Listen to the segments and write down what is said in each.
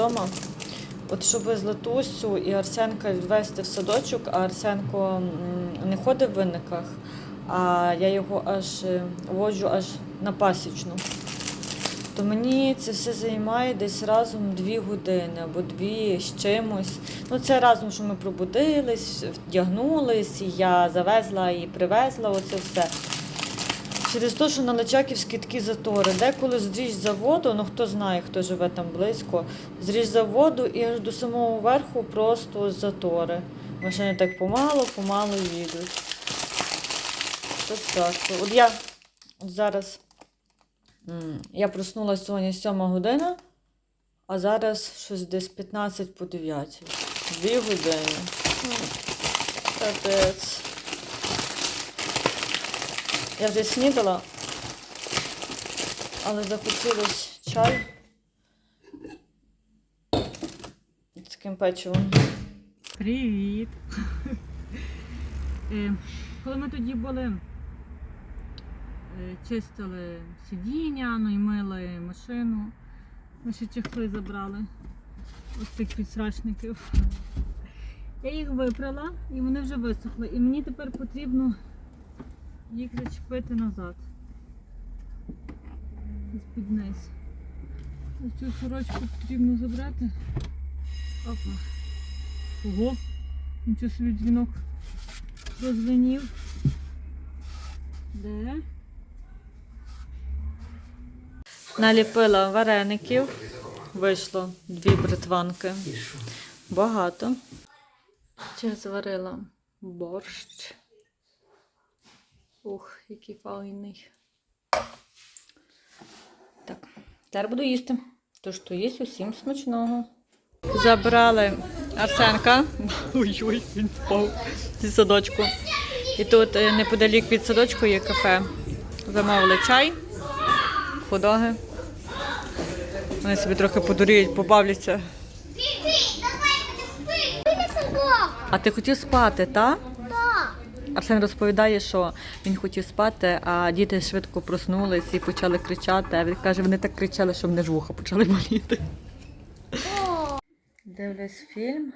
вдома. От щоб Златусю і Арсенка відвести в садочок, а Арсенко не ходить в винниках, а я його аж е, воджу аж на пасічну. То мені це все займає десь разом дві години або дві з чимось. Ну це разом, що ми пробудились, вдягнулись, і я завезла і привезла оце все. Через те, що на Личаківські такі затори. Деколи зріж заводу, ну хто знає, хто живе там близько, зріж заводу і аж до самого верху просто затори. Машини так помало, помало їдуть. Ось так. От я от зараз я проснулася сьогодні 7 година, а зараз щось десь 15 по 9. Дві години. Капець. Я вже снідала, але захотілось чай з таким печивом. Привіт! Е, Коли ми тоді були, е, чистили сидіння, ну і мили машину, ми ще чехли забрали ось цих підсрачників. Я їх випрала і вони вже висохли. І мені тепер потрібно їх зачепити назад. Ось під низ. Ось цю сорочку потрібно забрати. Опа. Ого, нічого собі дзвінок розвинів. Де? Наліпила вареників. Вийшло дві бритванки. Багато. Ще зварила борщ. Ух, який файний. Так, зараз буду їсти. Тож то є усім смачного. Забрали Арсенка. Ой-ой, він впав зі садочку. І тут е, неподалік від садочку є кафе. Замовили чай, худоги. Вони собі трохи подуріють, побавляться. А ти хотів спати, так? Арсен розповідає, що він хотів спати, а діти швидко проснулись і почали кричати. А він каже, вони так кричали, що мене ж вуха почали боліти. Дивлюсь фільм.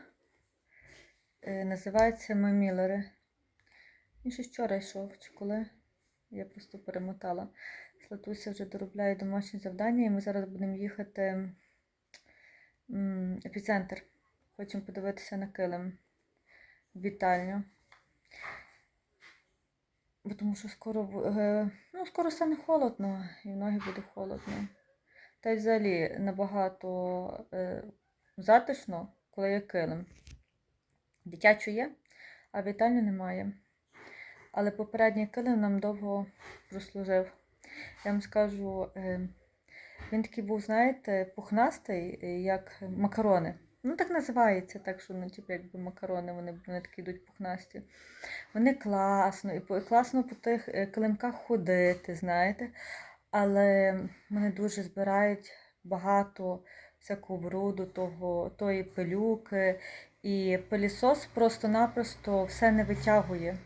Е, Називається Ми Міллери. Він ще вчора йшов, чи коли. Я просто перемотала. Златуся вже доробляє домашні завдання, і ми зараз будемо їхати м, епіцентр. Хочемо подивитися на килим в вітальню. Бо тому що скоро, е, ну, скоро стане холодно, і в ноги буде холодно. Та й взагалі набагато е, затишно, коли є килим. Дитячу є, а вітальні немає. Але попередній килим нам довго прослужив. Я вам скажу, е, він такий був, знаєте, пухнастий, як макарони. Ну, так називається, так що ну, типу, якби макарони, вони, вони такі йдуть пухнасті. Вони класно, і класно по тих е, килимках ходити, знаєте. Але вони дуже збирають багато всякого бруду, того, тої пилюки. І пилісос просто-напросто все не витягує.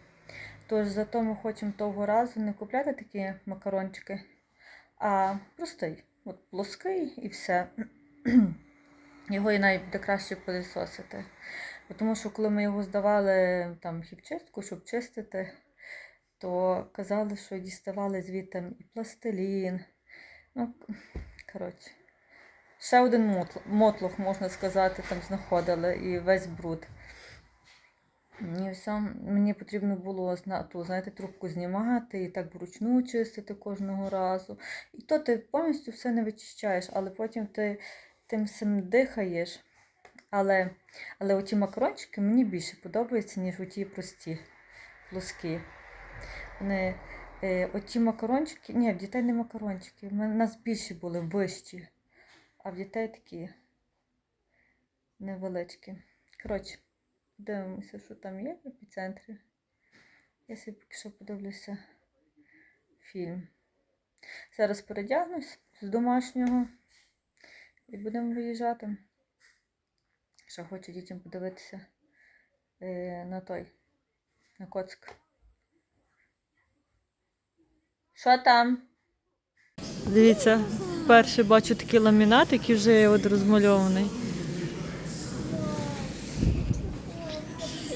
Тож зато ми хочемо того разу не купляти такі макарончики, а простий. От плоский і все. Його і навіть краще пилісосити. Бо Тому що коли ми його здавали там в хімчистку, щоб чистити, то казали, що діставали звідти і пластилін. Ну, коротше. Ще один мотлох, можна сказати, там знаходили і весь бруд. І все, мені потрібно було ту, знаєте, трубку знімати і так вручну чистити кожного разу. І то ти повністю все не вичищаєш, але потім ти тим всім дихаєш. Але, але оті макарончики мені більше подобаються, ніж оті прості плоскі. Вони, е, оті макарончики, ні, в дітей не макарончики, мене- нас більші були вищі, а в дітей такі невеличкі. Коротше, дивимося, що там є в епіцентрі. Я собі поки що подивлюся фільм. Зараз передягнусь з домашнього і будемо виїжджати. Ще хочу дітям подивитися е, на той, на коцик. Що там? Дивіться, вперше бачу такий ламінат, який вже от розмальований.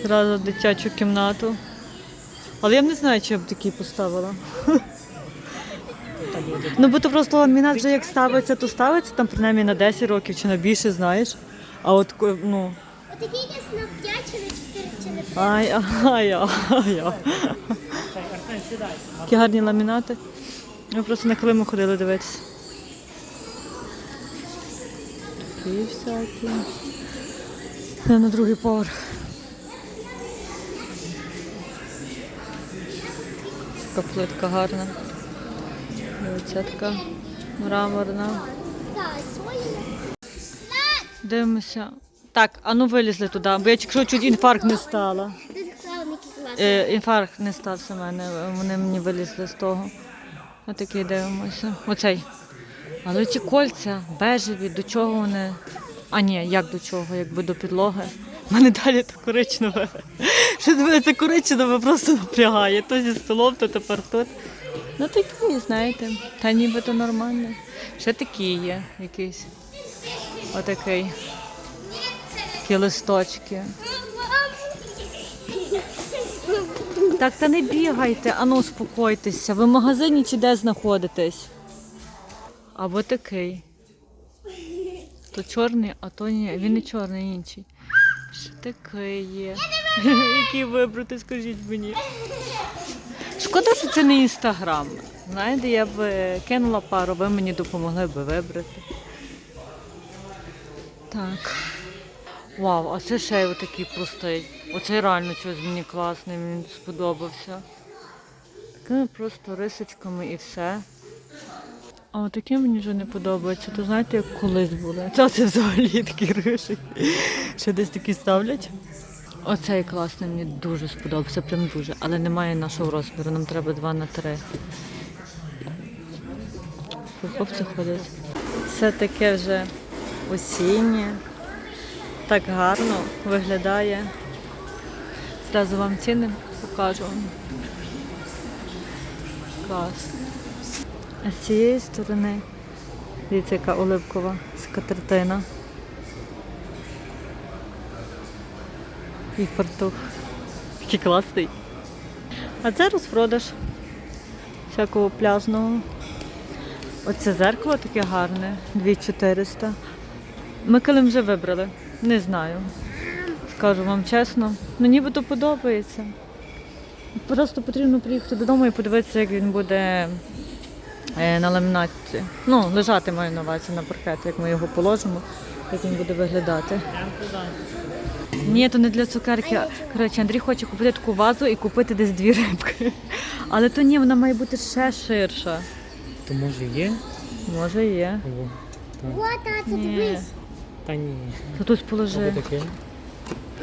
Зразу дитячу кімнату. Але я не знаю, чи я б такий поставила. Ну, бо то просто ламінат вже як ставиться, то ставиться там принаймні на 10 років чи на більше, знаєш. А от ко- ну. Отакий десь на 5 чи на 4 чи на 5. Ай, ай, ай, ай. Такі гарні ламінати. Ми просто на Климу ходили дивитися. Такі всякі. Це на другий поверх. Така плитка гарна. Оця така мраморна. Дивимося. Так, а ну вилізли туди, бо я тільки що чуть інфаркт не стала. Е, інфаркт не стався в мене, вони мені вилізли з того. Отакий дивимося. Оцей. Але ці кольця бежеві, до чого вони. А ні, як до чого, якби до підлоги. У мене далі то коричневе. Що мене це коричневе просто напрягає. То зі столом, то тепер тут. Ну такі, знаєте, та нібито нормально. Ще такі є якийсь. Отакий. Такі листочки. Так, та не бігайте, ану успокойтеся. Ви в магазині чи де знаходитесь? Або такий. То чорний, а то ні. Він не чорний, інший. Що такий є? Який вибрати, скажіть мені. Шкода, що це не інстаграм. Знаєте, я б е, кинула пару, ви мені допомогли би вибрати. Так. Вау, а це ще отакий простий. Оцей реально щось мені класний, мені сподобався. Такими просто рисочками і все. А отакі мені вже не подобається. То знаєте, як колись були. Це це взагалі такі риші. Ще десь такі ставлять. Оцей класний мені дуже сподобався, прям дуже. Але немає нашого розміру, нам треба 2 на 3. Хлопці ходять. Все таке вже осіннє. Так гарно виглядає. Зразу вам ціни покажу. Клас. А з цієї сторони, дивіться, яка оливкова скатертина. І фартух. Який класний. А це розпродаж всякого пляжного. Оце зеркало таке гарне, 2400. Ми килим вже вибрали. Не знаю. Скажу вам чесно. Ну нібито подобається. Просто потрібно приїхати додому і подивитися, як він буде е, на ламінаті. Ну, лежати маю на увазі на паркет, як ми його положимо, як він буде виглядати. Ні, то не для цукерки. Коротше, Андрій хоче купити таку вазу і купити десь дві рибки. Але то ні, вона має бути ще ширша. То може є? Може є. О, так. О, тато, Ні. дивись. Та ні. То тут Або положи. таке.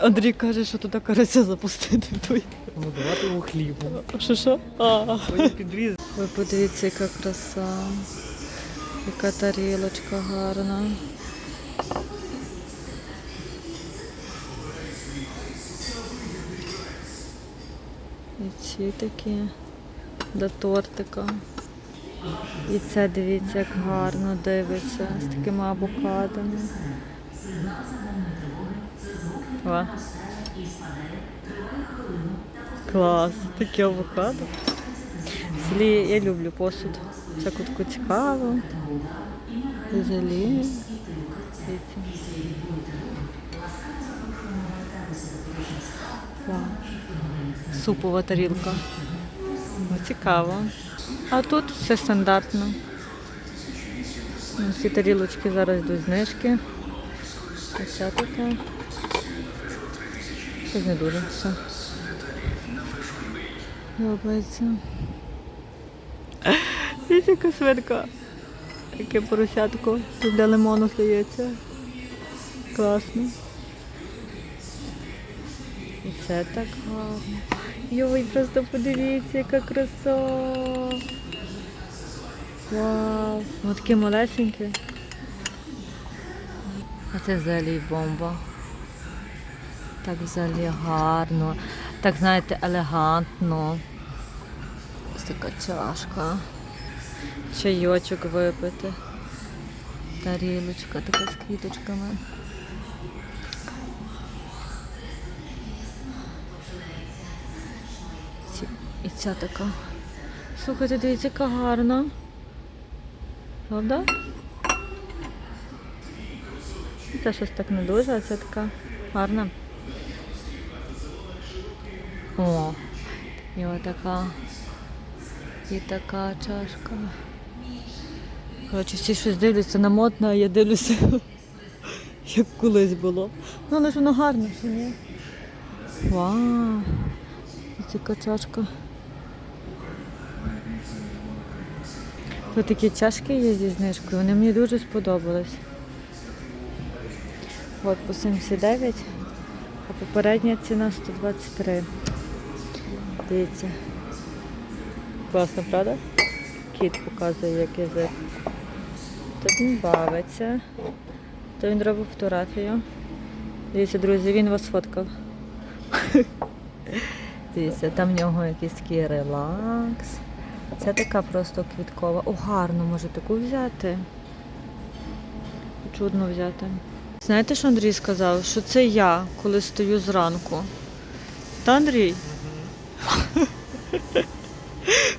Андрій каже, що туди карася запустити. Той. Ну давати його хлібу. Що що? А. Ой, підріз. Ви подивіться, яка краса. Яка тарілочка гарна. І ці такі до тортика. І це дивіться, як гарно дивиться з такими авокадами. О. Клас, таке авокадо. Взагалі я люблю посуд. Всяку таку цікаву. Взагалі. Дивіться. Вау. Супова тарілка. Цікаво. А тут все стандартно. Всі тарілочки зараз йдуть знижки. Оця така. Щось не дуже все. Подобається. Дивіться, яка свинка. Яке поросятко. Тут для лимону здається. Класно. І це так гарно. Йой, просто подивіться, яка краса. Вау. Ось таке малесеньке. А це взагалі бомба. Так взагалі гарно. Так, знаєте, елегантно. Ось така чашка. Чайочок випити. Тарілочка така з квіточками. Ця така. Слухайте, дивіться, яка гарна. Правда? Це щось так не дуже, а це така гарна. О, і отака. І така чашка. Коротше, всі щось дивляться на модне, а я дивлюся, як колись було. Ну, але ж воно гарне, що ні? Вау! І чашка. Тут такі чашки є зі знижкою, вони мені дуже сподобались. От по 79, а попередня ціна 123. Дивіться. Класно, правда? Кіт показує, як язик. Тут він бавиться. То він робить фотографію. Дивіться, друзі, він вас фоткав. Дивіться, там в нього якийсь такий релакс. Це така просто квіткова. О, гарно, може таку взяти. Чудно взяти. Знаєте, що Андрій сказав? Що це я, коли стою зранку. Та Андрій?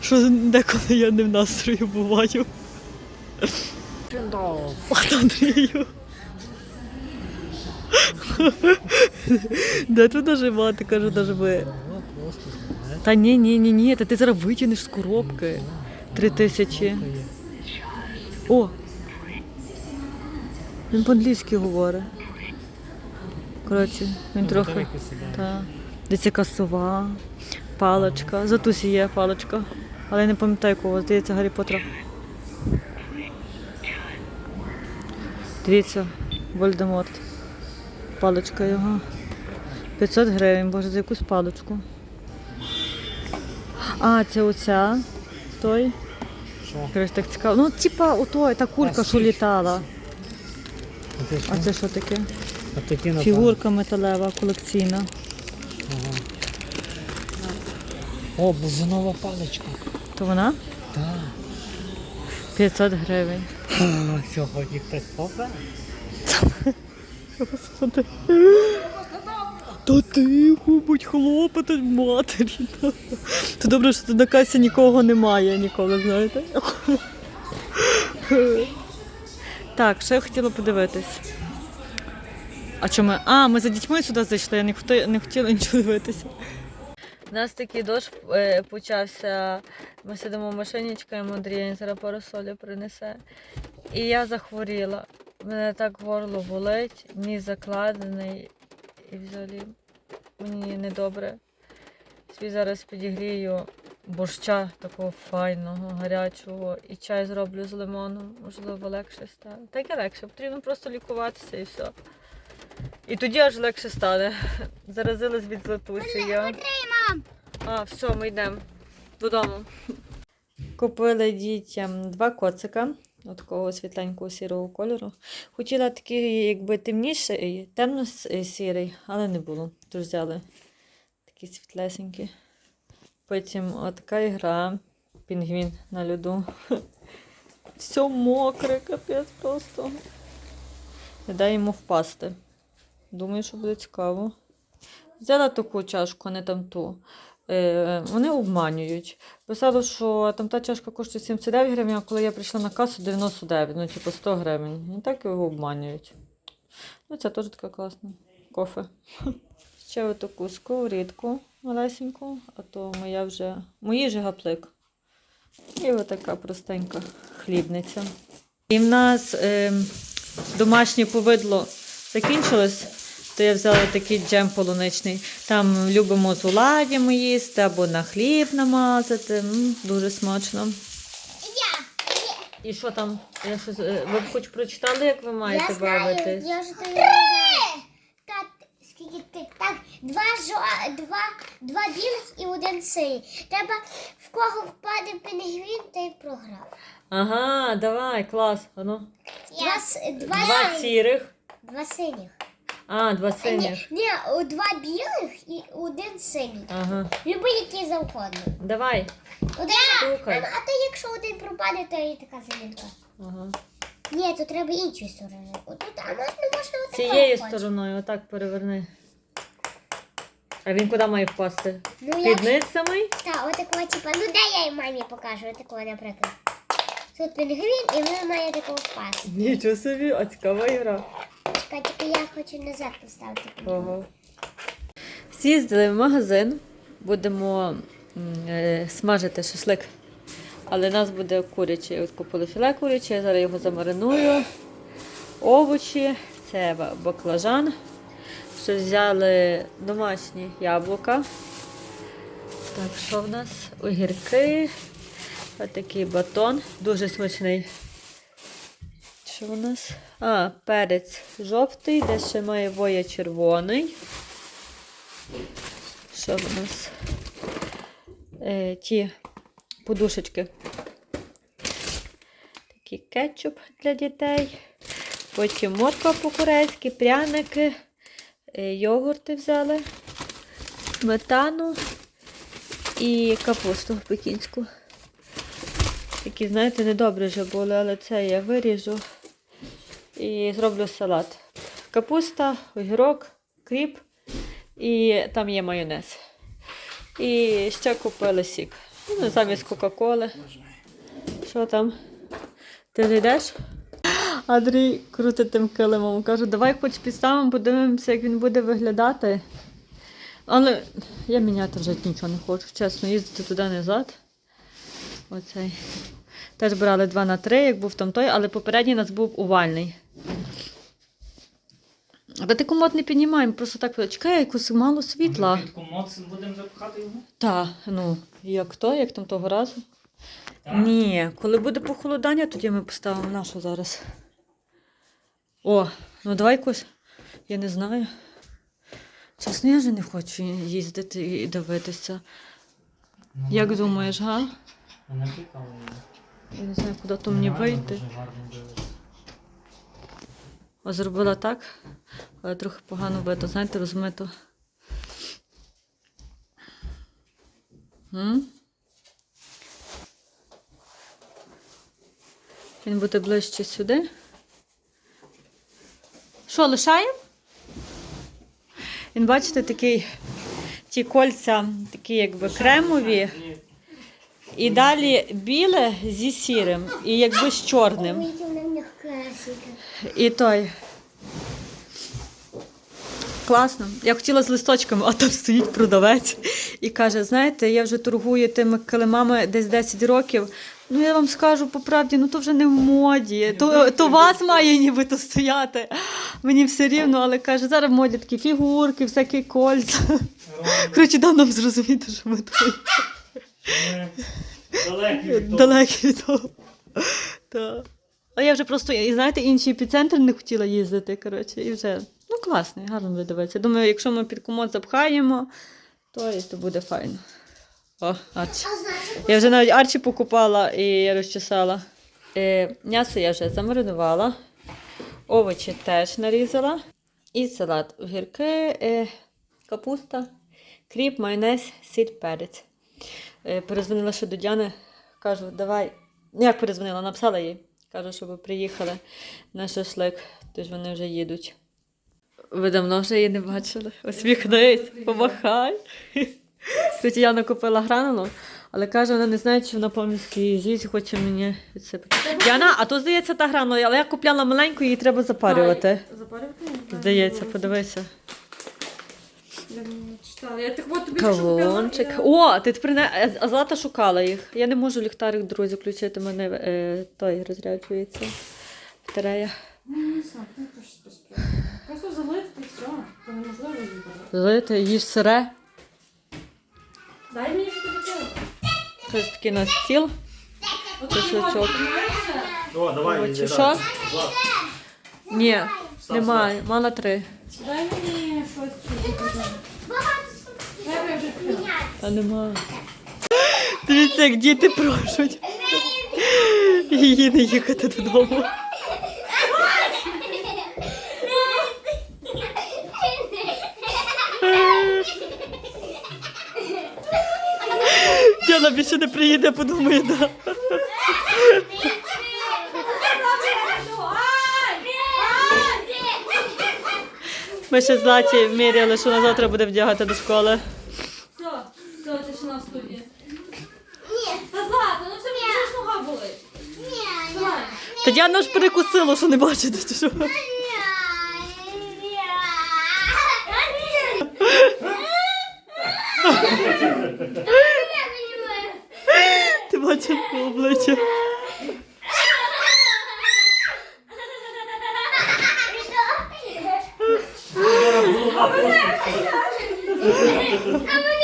Що деколи я не в настрої буваю. От Андрію. Де тут нажми. Ну, просто знаєш. Та ні, ні, ні, ні, та ти зараз витягнеш з коробки. Три тисячі. О! Він по-англійськи говорить. Коротше, він трохи. Далеко себе. Та. Десь яка сова, паличка. Затусі є паличка. Але я не пам'ятаю кого, здається, Гаррі Поттера. Дивіться, Вольдеморт. Паличка його. 500 гривень, боже, за якусь паличку. А, це оця. Той. Що? Так цікаво. Ну, типа, отой, та кулька, що літала. А це що? Таке? А такі. Фігурка металева, колекційна. Ага. О, бузинова паличка. То вона? Так. 500 гривень. Сьогодні хтось попе? Господи. Та тихо, будь хлопати матері. То добре, що тут на касі нікого немає ніколи, знаєте? Так, що я хотіла подивитись. А чому ми? А, ми за дітьми сюди зайшли, я не хотіла, не хотіла нічого дивитися. У нас такий дощ е, почався. Ми сидимо в машині, чекаємо Андрія, зараз парасолі принесе. І я захворіла. Мене так горло болить, ніс закладений і взагалі мені недобре. Собі зараз підігрію борща такого файного, гарячого і чай зроблю з лимоном, можливо, легше стане. Так і легше, потрібно просто лікуватися і все. І тоді аж легше стане. Заразилась від златусі я. А, все, ми йдемо додому. Купили дітям два коцика, от такого світленького сірого кольору. Хотіла такий, якби темніший, темно-сірий, але не було. Тож взяли такі світлесенькі. Потім от така ігра, пінгвін на льоду. Все мокре, капець просто. Не дай йому впасти. Думаю, що буде цікаво. Взяла таку чашку, а не там ту. Е, вони обманюють. Писало, що там та чашка коштує 79 гривень, а коли я прийшла на касу 99, ну типу 100 гривень. І так його обманюють. Ну, це теж така класна. Кофе. Ще отаку сковорідку малесеньку, а то моя вже мої вже гаплик. І отака простенька хлібниця. І в нас е, домашнє повидло закінчилось, то я взяла такий джем полуничний. Там любимо з оладями їсти або на хліб намазати. М, дуже смачно. Я, І що там? Я щось, е, ви б хоч прочитали, як ви маєте я знаю, бавитись? я вже тобі Так, скільки ти? Так, два, жо, два, два білих і один синій. Треба в кого впаде пінгвін, той програв. Ага, давай, клас. А ну. Два, два, Два сірих. Два синіх. А, два синіх. ні, о, два білих і один синій. Ага. Любий, який завгодно. Давай. Один, а, а то якщо один пропаде, то і така замінка. Ага. Ні, то треба іншою стороною. Отут, а можна, можна отако Цією стороною, отак переверни. А він куди має впасти? Ну, я... Під низ самий? Так, отакого, типа, ну дай я їй мамі покажу, отакого, наприклад. Тут пінгвін, і вона має такого впасти. Нічого собі, а цікава гра. Чекай, тільки я хочу назад поставити. Ого. З'їздили в магазин, будемо е, смажити шашлик. Але у нас буде курячий. От купили філе куряче, я зараз його замариную. Овочі, це баклажан. Що взяли домашні яблука. Так, що в нас? Огірки. Отакий батон, дуже смачний. Що у нас? А, перець жовтий, де ще має воя червоний. Що в нас? Е, ті подушечки. Такий кетчуп для дітей. Потім морква по-корейськи, пряники, е, йогурти взяли, сметану і капусту пекінську. Такі, знаєте, недобре вже були, але це я виріжу і зроблю салат. Капуста, огірок, кріп і там є майонез. І ще купили сік. Ну, замість Кока-Коли. Що там? Ти не йдеш? Андрій крутить тим килимом. Кажу, давай хоч підставимо, подивимося, як він буде виглядати. Але я міняти вже нічого не хочу, чесно, їздити туди назад. Оцей. Теж брали 2 на 3, як був там той, але попередній у нас був овальний. Але ти комод не піднімаємо, просто так чекай, якось мало світла. Під комод будемо запхати його? Так, ну, як то, як там того разу. Так. Ні, коли буде похолодання, тоді ми поставимо нашу зараз. О, ну давай якось, я не знаю. Чесно, я вже не хочу їздити і дивитися. Ну, Як думаєш, га? Вона цікава. Я не знаю, куди то мені вийти. А зробила так, але трохи погано видно, знаєте, розмито. М? Він буде ближче сюди. Що, лишаємо? Він, бачите, такий, ті кольця, такі якби кремові, і далі біле зі сірим, і якби з чорним. І той. Класно. Я хотіла з листочками, а там стоїть продавець і каже: знаєте, я вже торгую тими килимами десь 10 років. Ну, я вам скажу по правді, ну то вже не в моді. То, то вас має нібито стояти. Мені все рівно, але каже, зараз в моді такі фігурки, всякі кольця. Коротше, дав нам зрозуміти, що ми тут Далекі від того. далекі від того. Так. А я вже просто, і знаєте, інші епіцентри не хотіла їздити, коротше, і вже, ну класний, гарно видавається. Думаю, якщо ми під комод запхаємо, то, і то буде файно. О, Арчі. Я вже навіть Арчі покупала і розчесала. Е, м'ясо я вже замаринувала, овочі теж нарізала. І салат. Огірки, е, капуста, кріп, майонез, сіль, перець. Е, перезвонила ще до Діани, кажу, давай. Ну, Як перезвонила, написала їй. Кажу, щоб приїхали на шашлик, тож вони вже їдуть. Ви давно вже її не бачили. Усміхнись, помахай. Кстати, Яна купила гранулу, але каже, вона не знає, чи вона повністю її з'їсть, хоче мені відсипати. Яна, а то здається та гранула, але я купляла маленьку, її треба запарювати. Запарювати? Здається, подивися. Я не читала. Я так от тобі Кавунчик. О, ти прине... А Злата шукала їх. Я не можу ліхтарик, друзі, включити, мене е, той розряджується. Батарея. Ну, не знаю, то щось поспрятати. Просто залити і все. Це неможливо зібрати. Залити, їж сире. Дай мені що таке. Ось такий на стіл. Шашличок. О. Що? давай. Ні, немає. Мала три. Дай мені щось вже купила. Дивіться, як діти прошуть. Її не їхати додому. Діана більше не приїде, подумає, да. Ми ще златі міряли, що на завтра буде вдягати до школи. Все, все, тишина в студії. Ні, Та Злата, ну це мені ж нога болить. ні, ні. Тетяна ж перекусила, що не бачите. чи Що? Ти бачив по обличчя. Зараз